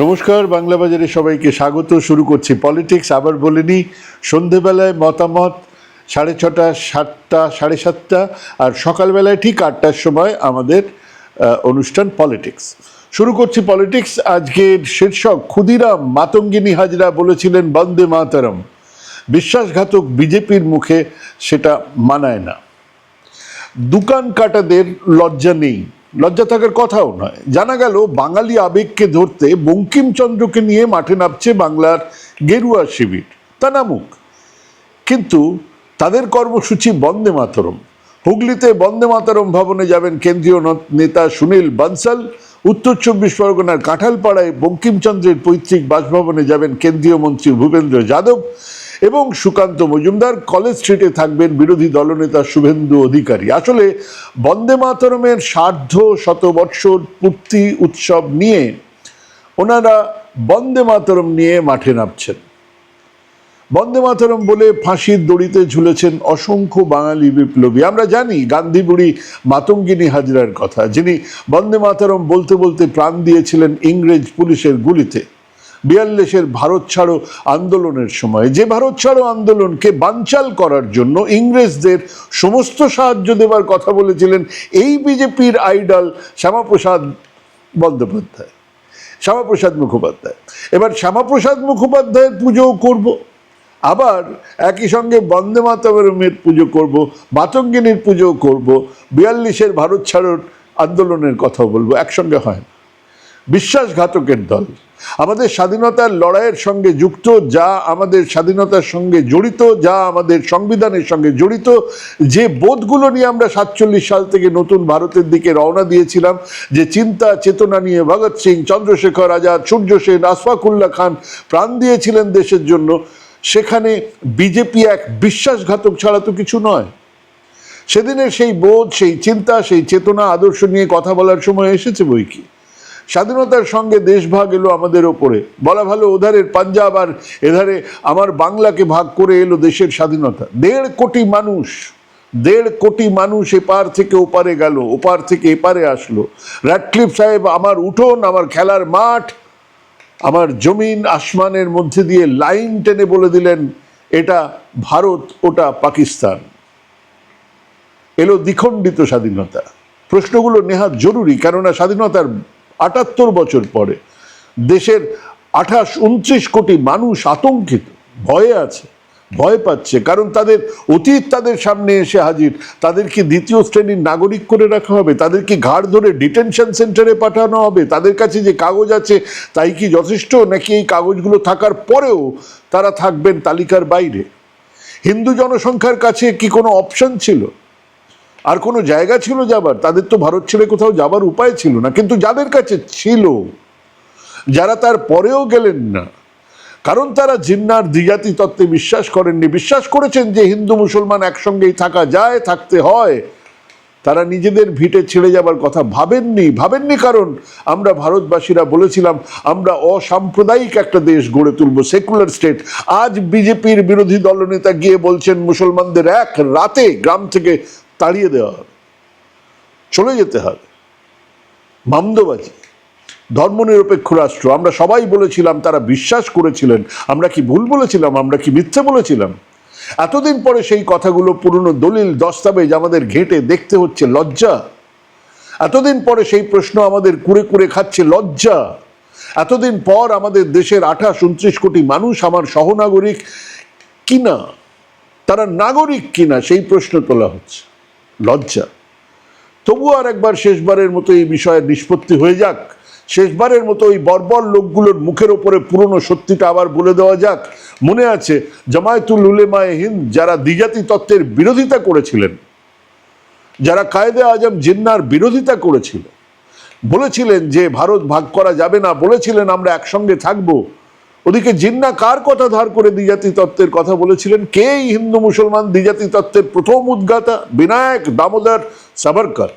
নমস্কার, বাংলা বাজারে সবাইকে স্বাগত। শুরু করছি পলিটিক্স, আবার বলিনি সন্ধেবেলায় মতামত সাড়ে ছটা, সাতটা, সাড়ে সাতটা, আর সকালবেলায় ঠিক আটটার সময় আমাদের অনুষ্ঠান পলিটিক্স। শুরু করছি পলিটিক্স, আজকের শীর্ষক ক্ষুদিরাম মাতঙ্গিনী হাজরা বলেছিলেন, বন্দে মাতরম। বিশ্বাসঘাতক বিজেপির মুখে সেটা মানায় না। দোকান কাটাদের লজ্জা নেই। লজ্জা থাকার কথাও নয়। জানা গেল, বাঙালি আবেগকে ধরতে বঙ্কিমচন্দ্রকে নিয়ে মাঠে নামছে বাংলার গেরুয়া শিবির। তা নামুক। কিন্তু তাদের কর্মসূচি বন্দে মাতরম। হুগলিতে বন্দে মাতরম ভবনে যাবেন কেন্দ্রীয় নেতা সুনীল বানসাল। উত্তর চব্বিশ পরগনার কাঁঠালপাড়ায় বঙ্কিমচন্দ্রের পৈতৃক বাসভবনে যাবেন কেন্দ্রীয় মন্ত্রী ভূপেন্দ্র যাদব। এবং সুকান্ত মজুমদার কলেজ স্ট্রিটে থাকবেন বিরোধী দলনেতা শুভেন্দু অধিকারী। আসলে বন্দে মাতরমের সার্ধ শতবৎসর পূর্তি উৎসব নিয়ে ওনারা বন্দে মাতরম নিয়ে মাঠে নামছেন। বন্দে মাতরম বলে ফাঁসির দড়িতে ঝুলেছেন অসংখ্য বাঙালি বিপ্লবী। আমরা জানি গান্ধী বুড়ি মাতঙ্গিনী হাজরার কথা। যিনি বন্দে মাতরম বলতে বলতে প্রাণ দিয়েছিলেন ইংরেজ পুলিশের গুলিতে। বিয়াল্লিশের ভারত ছাড়ো আন্দোলনের সময়। যে ভারত ছাড়ো আন্দোলনকে বানচাল করার জন্য ইংরেজদের সমস্ত সাহায্য দেবার কথা বলেছিলেন এই বিজেপির আইডল শ্যামাপ্রসাদ বন্দ্যোপাধ্যায়। শ্যামাপ্রসাদ মুখোপাধ্যায়। এবার শ্যামাপ্রসাদ মুখোপাধ্যায়ের পুজোও করব। আবার একই সঙ্গে বন্দে মাতরমের পুজো করব মাতঙ্গিনীর পুজো করব, বিয়াল্লিশের ভারত ছাড়োর আন্দোলনের কথা বলব। একসঙ্গে হয় না। বিশ্বাসঘাতকের দল। আমাদের স্বাধীনতার লড়াইয়ের সঙ্গে যুক্ত, যা আমাদের স্বাধীনতার সঙ্গে জড়িত, যা আমাদের সংবিধানের সঙ্গে জড়িত, যে বোধগুলো নিয়ে আমরা সাতচল্লিশ সাল থেকে নতুন ভারতের দিকে রওনা দিয়েছিলাম, যে চিন্তা, চেতনা নিয়ে ভগৎ সিং, চন্দ্রশেখর আজাদ, সূর্য সেন আশফাকুল্লাহ খান প্রাণ দিয়েছিলেন দেশের জন্য, সেখানে বিজেপি এক বিশ্বাসঘাতক ছাড়া তো কিছু নয়। সেদিনের সেই বোধ, সেই চিন্তা, সেই চেতনা, আদর্শ নিয়ে কথা বলার সময় এসেছে বই কি? স্বাধীনতার সঙ্গে দেশভাগ এলো আমাদের ওপরে। বলা ভালো, ওধারের পাঞ্জাব আর এধারে আমার বাংলাকে ভাগ করে এলো দেশের স্বাধীনতা। দেড় কোটি মানুষ, দেড় কোটি মানুষ এপার থেকে ওপারে গেল, ওপার থেকে এপারে আসলো। র্যাডক্লিফ সাহেব, আমার উঠোন, আমার খেলার মাঠ, আমার জমিন আসমানের মধ্যে দিয়ে লাইন টেনে বলে দিলেন, এটা ভারত, ওটা পাকিস্তান। এলো দ্বিখণ্ডিত স্বাধীনতা। প্রশ্নগুলো নেহাত জরুরি, কেননা স্বাধীনতার আটাত্তর বছর পরে দেশের আঠাশ, উনত্রিশ কোটি মানুষ আতঙ্কিত, ভয়ে আছে, ভয় পাচ্ছে, কারণ তাদের অতীত তাদের সামনে এসে হাজির তাদেরকে দ্বিতীয় শ্রেণির নাগরিক করে রাখা হবে তাদেরকে ঘাড় ধরে ডিটেনশন সেন্টারে পাঠানো হবে, তাদের কাছে যে কাগজ আছে তাই কি যথেষ্ট, নাকি এই কাগজগুলো থাকার পরেও তারা থাকবেন তালিকার বাইরে? হিন্দু জনসংখ্যার কাছে কি কোনো অপশন ছিল? আর কোনো জায়গা ছিল যাবার? তাদের তো ভারত ছেড়ে কোথাও যাবার উপায় ছিল না। কিন্তু যাদের কাছে ছিল, যারা তার পরেও গেলেন না, কারণ তারা জিন্নার দ্বিজাতি তত্ত্বে বিশ্বাস করেননি। বিশ্বাস করেছেন যে হিন্দু মুসলমান একসঙ্গেই থাকা যায়, থাকতে হয়। তারা নিজেদের ভিটে ছেড়ে যাবার কথা ভাবেননি। ভাবেননি কারণ আমরা ভারতবাসীরা বলেছিলাম, আমরা অসাম্প্রদায়িক একটা দেশ গড়ে তুলব, সেকুলার স্টেট। আজ বিজেপির বিরোধী দলনেতা গিয়ে বলছেন, মুসলমানদের এক রাতে গ্রাম থেকে তাড়িয়ে দেওয়া হবে। চলে যেতে হবে। মামদবাজি, ধর্মনিরপেক্ষ রাষ্ট্র, আমরা সবাই বলেছিলাম, তারা বিশ্বাস করেছিলেন। আমরা কি ভুল বলেছিলাম? আমরা কি মিথ্যে বলেছিলাম? এতদিন পরে সেই কথাগুলো, পুরনো দলিল, দস্তাবেজ আমাদের ঘেঁটে দেখতে হচ্ছে লজ্জা। এতদিন পরে সেই প্রশ্ন আমাদের কুড়ে কুড়ে খাচ্ছে লজ্জা। এতদিন পর আমাদের দেশের আঠাশ, উনত্রিশ কোটি মানুষ আমার সহনাগরিক কিনা? তারা নাগরিক কিনা? সেই প্রশ্ন তোলা হচ্ছে। লজ্জা। তবুও আর একবার শেষবারের মতো এই বিষয়ের নিষ্পত্তি হয়ে যাক। শেষবারের মতো ওই বর্বর লোকগুলোর মুখের ওপরে পুরনো সত্যিটা আবার বলে দেওয়া যাক। মনে আছে, জামায়াতুল উলেমায়ে হিন্দ যারা দ্বিজাতি তত্ত্বের বিরোধিতা করেছিলেন, যারা কায়দে আজম জিন্নার বিরোধিতা করেছিল, বলেছিলেন যে ভারত ভাগ করা যাবে না, বলেছিলেন আমরা একসঙ্গে থাকব। ওদিকে জিন্না কার কথা ধার করে দ্বিজাতি তত্ত্বের কথা বলেছিলেন? কে হিন্দু মুসলমান দ্বিজাতি তত্ত্বের প্রথম উদ্গাতা? বিনায়ক দামোদর সাভারকর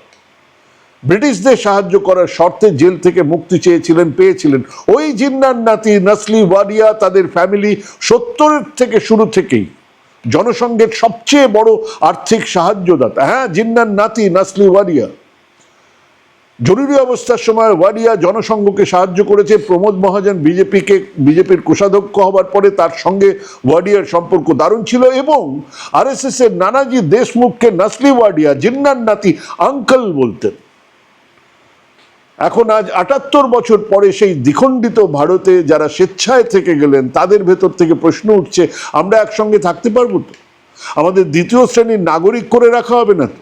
ব্রিটিশদের সাহায্য করার শর্তে জেল থেকে মুক্তি চেয়েছিলেন, পেয়েছিলেন। ওই জিন্নার নাতি নাসলি ওয়াডিয়া তাদের ফ্যামিলি সত্তরের থেকে শুরু থেকেই জনসংঘের সবচেয়ে বড় আর্থিক সাহায্যদাতা। হ্যাঁ জিন্নার নাতি নাসলি ওয়াডিয়া জরুরি অবস্থার সময় ওয়াডিয়া জনসংঘকে সাহায্য করেছে। প্রমোদ মহাজন বিজেপিকে, বিজেপির কোষাধ্যক্ষ হবার পরে তার সঙ্গে ওয়াডিয়ার সম্পর্ক দারুণ ছিল এবং আরএসএস এর নানাজি দেশমুখকে নাসলি ওয়াডিয়া জিন্নার নাতি আঙ্কল বলতেন। এখন আজ আটাত্তর বছর পরে সেই দ্বিখণ্ডিত ভারতে যারা স্বেচ্ছায় থেকে গেলেন, তাদের ভেতর থেকে প্রশ্ন উঠছে, আমরা একসঙ্গে থাকতে পারব তো? আমাদের দ্বিতীয় শ্রেণির নাগরিক করে রাখা হবে না তো?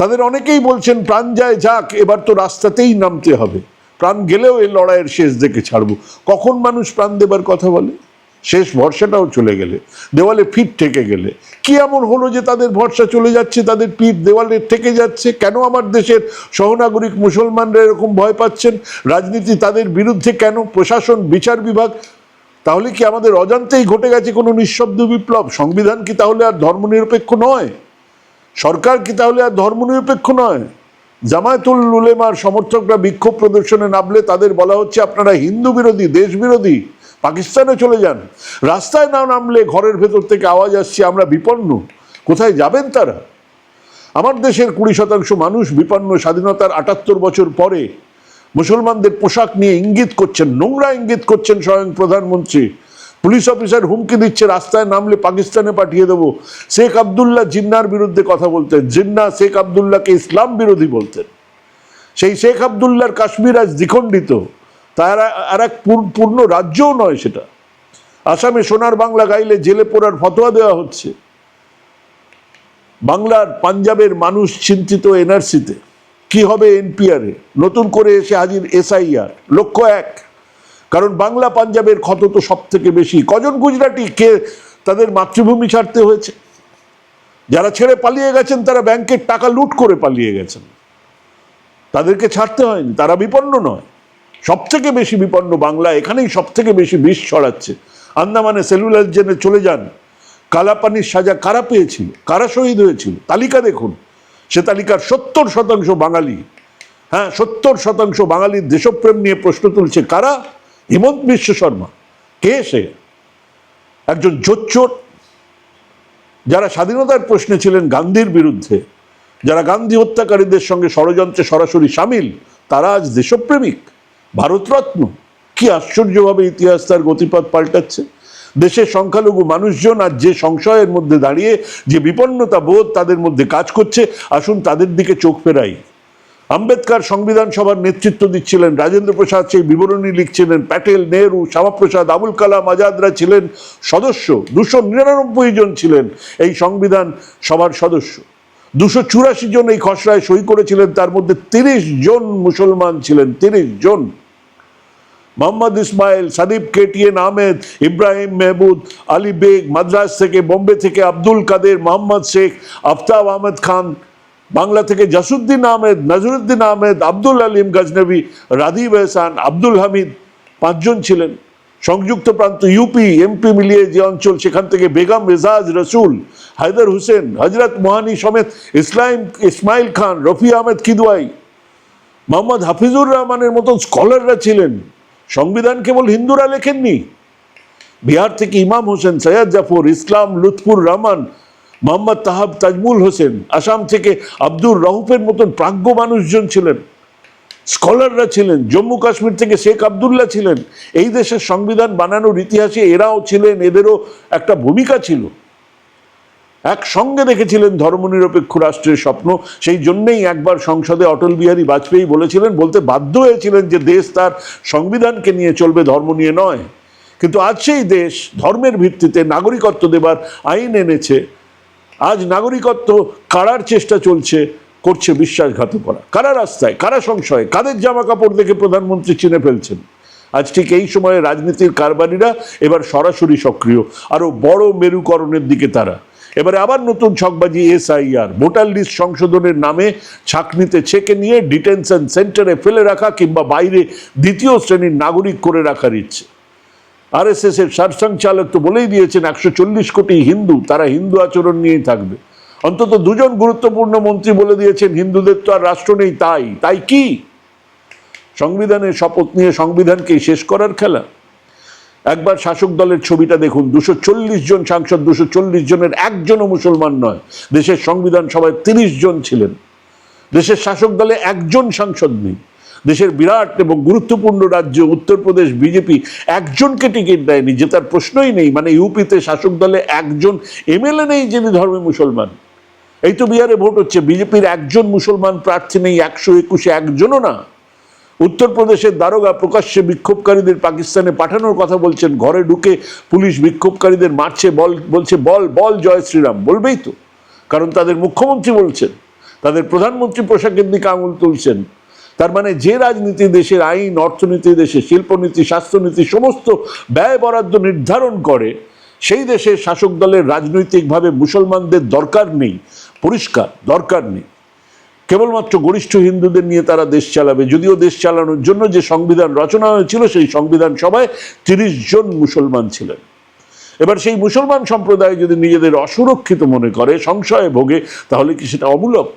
তাদের অনেকেই বলছেন, প্রাণ যায় যাক, এবার তো রাস্তাতেই নামতে হবে। প্রাণ গেলেও এই লড়াইয়ের শেষ দেখে ছাড়বো। কখন মানুষ প্রাণ দেবার কথা বলে? শেষ ভরসাটাও চলে গেলে, দেওয়ালে ফিট ঠেকে গেলে। কি এমন হলো যে তাদের ভরসা চলে যাচ্ছে, তাদের পিঠ দেওয়ালে ঠেকে যাচ্ছে? কেন আমার দেশের সহনাগরিক মুসলমানরা এরকম ভয় পাচ্ছেন? রাজনীতি তাদের বিরুদ্ধে কেন? প্রশাসন, বিচার বিভাগ? তাহলে কি আমাদের অজান্তেই ঘটে গেছে কোনো নিঃশব্দ বিপ্লব? সংবিধান কি তাহলে আর ধর্মনিরপেক্ষ নয়? সরকার কি তাহলে আর ধর্মনিরপেক্ষ নয়? জামায়াতুল উলেমার সমর্থকরা বিক্ষোভ প্রদর্শনে নামলে তাদের বলা হচ্ছে, আপনারা হিন্দু বিরোধী, দেশ বিরোধী, পাকিস্তানে চলে যান। রাস্তায় না নামলে ঘরের ভেতর থেকে আওয়াজ আসছে, আমরা বিপন্ন। কোথায় যাবেন তারা? আমার দেশের কুড়ি শতাংশ মানুষ বিপন্ন স্বাধীনতার আটাত্তর বছর পরে মুসলমানদের পোশাক নিয়ে ইঙ্গিত করছেন, নোংরা ইঙ্গিত করছেন স্বয়ং প্রধানমন্ত্রী। পুলিশ অফিসার হুমকি দিচ্ছে, রাস্তায় নামলে পাকিস্তানে পাঠিয়ে দেবো। শেখ আবদুল্লাহ জিন্নার বিরুদ্ধে কথা বলতেন। জিন্না শেখ আবদুল্লাহকে ইসলাম বিরোধী বলতেন। সেই শেখ আবদুল্লাহর কাশ্মীর আজ দ্বিখণ্ডিত। তার আর এক পূর্ণ রাজ্যও নয় সেটা। আসামে সোনার বাংলা গাইলে জেলে পড়ার ফতোয়া দেওয়া হচ্ছে। বাংলার পাঞ্জাবের মানুষ চিন্তিত এনআরসিতে। কি হবে এনপিআরে? নতুন করে এসে হাজির এসআইআর। লক্ষ্য এক কারণ বাংলা পাঞ্জাবের ক্ষত তো সব থেকে বেশি। কজন গুজরাটি কে তাদের মাতৃভূমি ছাড়তে হয়েছে? যারা ছেড়ে পালিয়ে গেছেন, তারা ব্যাংকের টাকা লুট করে পালিয়ে গেছেন। তাদেরকে ছাড়তে হয়নি, তারা বিপন্ন নয়। সব থেকে বেশি বিপন্ন বাংলা, এখানেই সব থেকে বেশি বিষ ছড়াচ্ছে। আন্দামানে সেলুলার জেনে চলে যান। কালাপানির সাজা কারা পেয়েছিল? কারা শহীদ হয়েছিল? তালিকা দেখুন। সে তালিকার সত্তর শতাংশ বাঙালি। হ্যাঁ সত্তর শতাংশ বাঙালির দেশপ্রেম নিয়ে প্রশ্ন তুলছে কারা? হিমন্ত বিশ্ব শর্মা, কে সে? একজন জোচ্চোর, যারা স্বাধীনতার প্রশ্নে ছিলেন গান্ধীর বিরুদ্ধে, যারা গান্ধী হত্যাকারীদের সঙ্গে ষড়যন্ত্রে সরাসরি সামিল, তারা আজ দেশপ্রেমিক, ভারতরত্ন। কি আশ্চর্যভাবে ইতিহাস তার গতিপথ পাল্টাচ্ছে। দেশের সংখ্যালঘু মানুষজন আর যে সংশয়ের মধ্যে দাঁড়িয়ে, যে বিপন্নতা বোধ তাদের মধ্যে কাজ করছে, আসুন তাদের দিকে চোখ ফেরাই। আম্বেদকর সংবিধান সভার নেতৃত্ব দিচ্ছিলেন রাজেন্দ্র প্রসাদ, সেই বিবরণী লিখছিলেন প্যাটেল, নেহরু, শ্যামাপ্রসাদ, আবুল কালাম আজাদরা ছিলেন সদস্য। দুশো নিরানব্বই জন ছিলেন এই সংবিধান সভার সদস্য। দুশো চুরাশি জন এই খসড়ায় সই করেছিলেন, তার মধ্যে তিরিশ জন মুসলমান ছিলেন, তিরিশ জন। মোহাম্মদ ইসমাইল, সাদিব কেটিএন আহমেদ, ইব্রাহিম মেহবুদ আলী বেগ মাদ্রাস থেকে, বোম্বে থেকে আব্দুল কাদের, মোহাম্মদ শেখ, আফতাব আহমেদ খান বাংলা থেকে জাসুদ্দিন আহমেদ, নজরুদ্দিন আহমেদ, আব্দুল আলিম গজনবী রাধীব এহসান, আব্দুল হামিদ পাঁচজন ছিলেন। সংযুক্ত প্রান্ত ইউপি এমপি মিলিয়ে যে অঞ্চল, সেখান থেকে বেগম রেজাজ রসুল, হায়দার হুসেন, হজরত মোহানি সমেত ইসলাম, ইসমাইল খান, রফি আহমেদ কিদওয়াই, মোহাম্মদ হাফিজুর রহমানের মতন স্কলাররা ছিলেন। সংবিধান কেবল হিন্দুরা লেখেননি। বিহার থেকে ইমাম হোসেন সৈয়দ জাফর, ইসলাম, লুৎফুর রহমান মোহাম্মদ তাহাব তাজমুল হোসেন, আসাম থেকে আব্দুর রহুফের মতন প্রাজ্ঞ মানুষজন ছিলেন। স্কলাররা ছিলেন, জম্মু কাশ্মীর থেকে শেখ আবদুল্লাহ ছিলেন। এই দেশের সংবিধান বানানোর ইতিহাসে এরাও ছিলেন, এদেরও একটা ভূমিকা ছিল। একসঙ্গে দেখেছিলেন ধর্মনিরপেক্ষ রাষ্ট্রের স্বপ্ন, সেই জন্যেই একবার সংসদে অটল বিহারী বাজপেয়ী বলেছিলেন, বলতে বাধ্য হয়েছিলেন যে দেশ তার সংবিধানকে নিয়ে চলবে, ধর্ম নিয়ে নয়। কিন্তু আজ সেই দেশ ধর্মের ভিত্তিতে নাগরিকত্ব দেবার আইন এনেছে আজ নাগরিকত্ব কারার চেষ্টা চলছে, করছে বিশ্বাসঘাতকরা। কারা রাস্তায়, কারা সংশয়, কাদের জামা কাপড় দেখে প্রধানমন্ত্রী চিনে ফেলছেন? আজ ঠিক এই সময়ে রাজনীতির কারবারিরা এবার সরাসরি সক্রিয় আরও বড় মেরুকরণের দিকে তারা। এবারে আবার নতুন ছকবাজি এসআইআর, ভোটার লিস্ট সংশোধনের নামে ছাকনিতে ছেকে নিয়ে ডিটেনশন সেন্টারে ফেলে রাখা কিংবা বাইরে দ্বিতীয় শ্রেণির নাগরিক করে রাখার ইচ্ছে। আরএসএস এর সারসংচালক তো বলেই দিয়েছেন, একশো চল্লিশ কোটি হিন্দু, তারা হিন্দু আচরণ নিয়েই থাকবে। অন্তত দুজন গুরুত্বপূর্ণ মন্ত্রী বলে দিয়েছেন, হিন্দুদের তো আর রাষ্ট্র নেই, তাই। তাই কি? সংবিধানের শপথ নিয়ে সংবিধানকে শেষ করার খেলা? একবার শাসক দলের ছবিটা দেখুন, দুশো চল্লিশ জন সাংসদ, দুশো চল্লিশ জনের একজনও মুসলমান নয়। দেশের সংবিধান সভায় তিরিশ জন ছিলেন। দেশের শাসক দলে একজন সাংসদ নেই। দেশের বিরাট এবং গুরুত্বপূর্ণ রাজ্য উত্তরপ্রদেশ, বিজেপি একজনকে টিকিট দেয়নি জেতার প্রশ্নই নেই মানে ইউপিতে শাসক দলে একজন এমএলএ নেই যিনি ধর্মে মুসলমান। এই তো বিহারে ভোট হচ্ছে, বিজেপির একজন মুসলমান প্রার্থী নেই, একশো একুশে একজনও না। উত্তরপ্রদেশের দারোগা প্রকাশ্যে বিক্ষোভকারীদের পাকিস্তানে পাঠানোর কথা বলছেন, ঘরে ঢুকে পুলিশ বিক্ষোভকারীদের মারছে, বল, বলছে, বল বল, জয় শ্রীরাম, বলবেই তো। কারণ তাদের মুখ্যমন্ত্রী বলছেন, তাদের প্রধানমন্ত্রী পোশাকের দিকে আঙুল তুলছেন। তার মানে যে রাজনীতি দেশের আইন, অর্থনীতি দেশের শিল্পনীতি, স্বাস্থ্যনীতি, সমস্ত ব্যয় বরাদ্দ নির্ধারণ করে, সেই দেশের শাসক দলের রাজনৈতিকভাবে মুসলমানদের দরকার নেই, পরিষ্কার দরকার নেই। কেবলমাত্র গরিষ্ঠ হিন্দুদের নিয়ে তারা দেশ চালাবে, যদিও দেশ চালানোর জন্য যে সংবিধান রচনা হয়েছিল, সেই সংবিধান সভায় তিরিশ জন মুসলমান ছিলেন। এবার সেই মুসলমান সম্প্রদায় যদি নিজেদের অসুরক্ষিত মনে করে, সংশয়ে ভোগে, তাহলে কি সেটা অমূলক?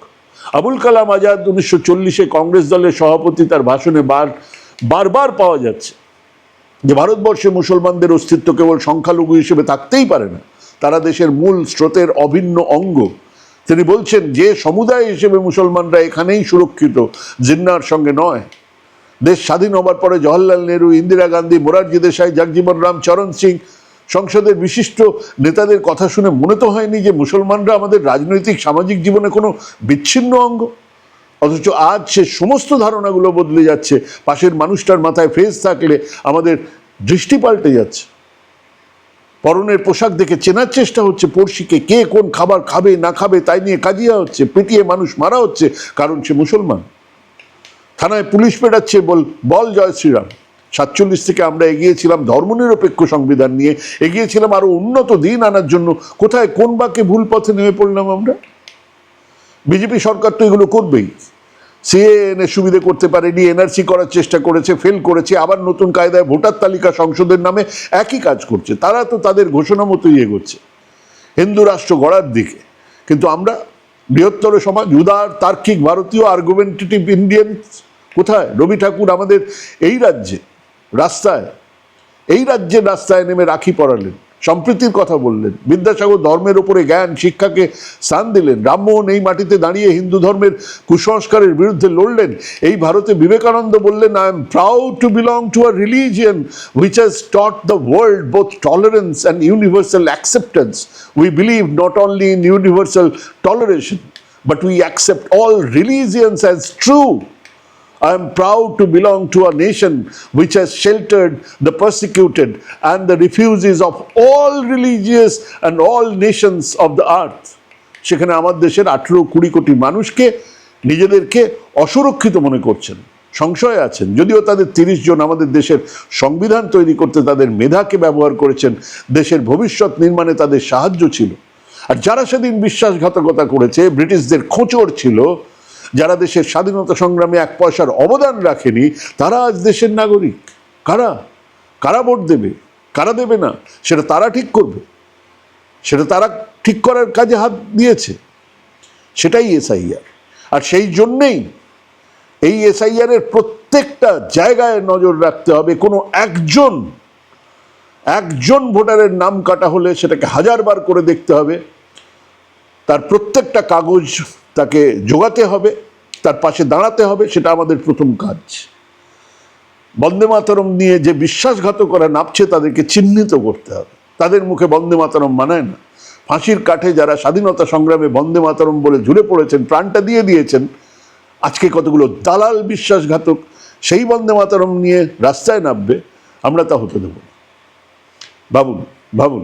আবুল কালাম আজাদ উনিশশো চল্লিশে কংগ্রেস দলের সভাপতি তার ভাষণে বার, বারবার পাওয়া যাচ্ছে যে ভারতবর্ষে মুসলমানদের অস্তিত্ব কেবল সংখ্যালঘু হিসেবে থাকতেই পারে না। তারা দেশের মূল স্রোতের অভিন্ন অঙ্গ। তিনি বলছেন, যে সমুদায় হিসেবে মুসলমানরা এখানেই সুরক্ষিত, জিন্নার সঙ্গে নয়। দেশ স্বাধীন হবার পরে জওয়াহরলাল নেহরু, ইন্দিরা গান্ধী, মোরারজি দেশাই, জগজীবন রাম, চরণ সিং সংসদের বিশিষ্ট নেতাদের কথা শুনে মনে তো হয়নি যে মুসলমানরা আমাদের রাজনৈতিক, সামাজিক জীবনে কোনো বিচ্ছিন্ন অঙ্গ। অথচ আজ সে সমস্ত ধারণাগুলো বদলে যাচ্ছে। পাশের মানুষটার মাথায় ফেস থাকলে আমাদের দৃষ্টি পাল্টে যাচ্ছে। পরনের পোশাক দেখে চেনার চেষ্টা হচ্ছে পড়শিকে। কে কোন খাবার খাবে, না খাবে, তাই নিয়ে কাজিয়া হচ্ছে, পিটিয়ে মানুষ মারা হচ্ছে, কারণ সে মুসলমান। থানায় পুলিশ পেটাচ্ছে বল বল জয় শ্রীরাম। সাতচল্লিশ থেকে আমরা এগিয়েছিলাম ধর্মনিরপেক্ষ সংবিধান নিয়ে, এগিয়েছিলাম আরও উন্নত দিন আনার জন্য। কোথায়, কোন বাকে ভুল পথে নেমে পড়লাম আমরা? বিজেপি সরকার তো এগুলো করবেই। সিএএনএ সুবিধে করতে পারেনি, এনআরসি করার চেষ্টা করেছে, ফেল করেছে, আবার নতুন কায়দায় ভোটার তালিকা সংসদের নামে একই কাজ করছে। তারা তো তাদের ঘোষণা মতোই এগোচ্ছে। হিন্দু রাষ্ট্র গড়ার দিকে। কিন্তু আমরা বৃহত্তর সমাজ, উদার, তার্কিক, ভারতীয় আর্গুমেন্টেটিভ ইন্ডিয়ান কোথায়? রবি ঠাকুর আমাদের এই রাজ্যে রাস্তায়, এই রাজ্যের রাস্তায় নেমে রাখি পড়ালেন সম্প্রীতির কথা বললেন, বিদ্যাসাগর ধর্মের ওপরে জ্ঞান, শিক্ষাকে স্থান দিলেন, রামমোহন এই মাটিতে দাঁড়িয়ে হিন্দু ধর্মের কুসংস্কারের বিরুদ্ধে লড়লেন, এই ভারতে বিবেকানন্দ বললেন I am proud to belong to a religion which has taught the world both tolerance and universal acceptance we believe not only in universal toleration but we accept all religions as true I am proud to belong to a nation which has sheltered the persecuted and the refugees of all religious and all nations of the earth. সেখানে আমার দেশের আঠেরো কুড়ি কোটি মানুষকে নিজেদেরকে অসুরক্ষিত মনে করছেন, সংশয়ে আছেন যদিও তাদের তিরিশ জন আমাদের দেশের সংবিধান তৈরি করতে তাদের মেধাকে ব্যবহার করেছেন, দেশের ভবিষ্যৎ নির্মাণে তাদের সাহায্য ছিল আর যারা সেদিন বিশ্বাসঘাতকতা করেছে, ব্রিটিশদের খোঁচর ছিল যারা দেশের স্বাধীনতা সংগ্রামে এক পয়সার অবদান রাখেনি, তারা আজ দেশের নাগরিক। কারা? কারা ভোট দেবে? কারা দেবে না? সেটা তারা ঠিক করবে। সেটা তারা ঠিক করার কাজে হাত দিয়েছে। সেটাই এসআইআর। আর সেই জন্যেই এই এসআইআর এর প্রত্যেকটা জায়গায় নজর রাখতে হবে। কোনো একজন একজন ভোটারের নাম কাটা হলে সেটাকে হাজারবার করে দেখতে হবে। তার প্রত্যেকটা কাগজ তাকে জোগাতে হবে, তার পাশে দাঁড়াতে হবে, সেটা আমাদের প্রথম কাজ। বন্দে মাতরম নিয়ে যে বিশ্বাসঘাতকরা নামছে তাদেরকে চিহ্নিত করতে হবে। তাদের মুখে বন্দে মাতরম মানায় না। ফাঁসির কাঠে যারা স্বাধীনতা সংগ্রামে বন্দে মাতরম বলে ঝুলে পড়েছেন, প্রাণটা দিয়ে দিয়েছেন, আজকে কতগুলো দালাল বিশ্বাসঘাতক সেই বন্দে মাতরম নিয়ে রাস্তায় নামবে, আমরা তা হতে দেব ভাবুন ভাবুন।